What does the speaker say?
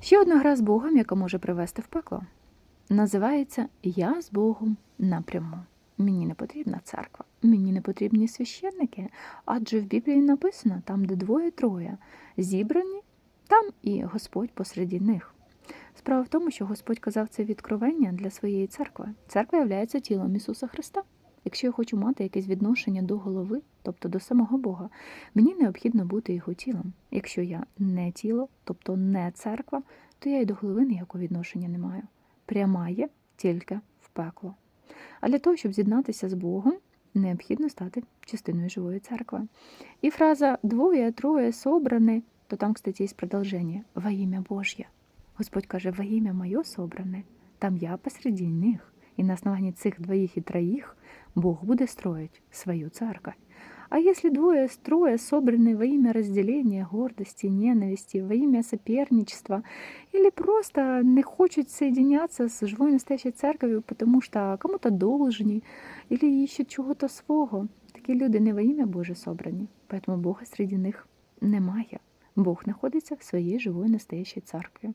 Ще одна гра з Богом, яка може привести в пекло, називається Я з Богом напряму. Мені не потрібна церква, мені не потрібні священники, адже в Біблії написано, там, де двоє-троє зібрані, там і Господь посеред них. Справа в тому, що Господь казав це відкровення для своєї церкви. Церква є тілом Ісуса Христа. Якщо я хочу мати якесь відношення до голови, тобто до самого Бога, мені необхідно бути його тілом. Якщо я не тіло, тобто не церква, то я й до голови ніякого відношення не маю. Пряма є тільки в пекло. А для того, щоб з'єднатися з Богом, необхідно стати частиною живої церкви. І фраза двоє, троє собране, то там, кстати, є продовження во ім'я Божє. Господь каже, во ім'я моє собране, там я посреди них. І на основании цих двоих и троих Бог буде строить свою церковь. А если двое трое собраны во имя разделения, гордости, ненависти, во имя соперничества, или просто не хочуть соединяться с живой настоящей церковью, потому что кому-то должны, или ищут чого-то свого, такі люди не во ім'я Боже собрані, поэтому Бога серед них немає. Бог знаходиться в своїй живої настоящій церкві.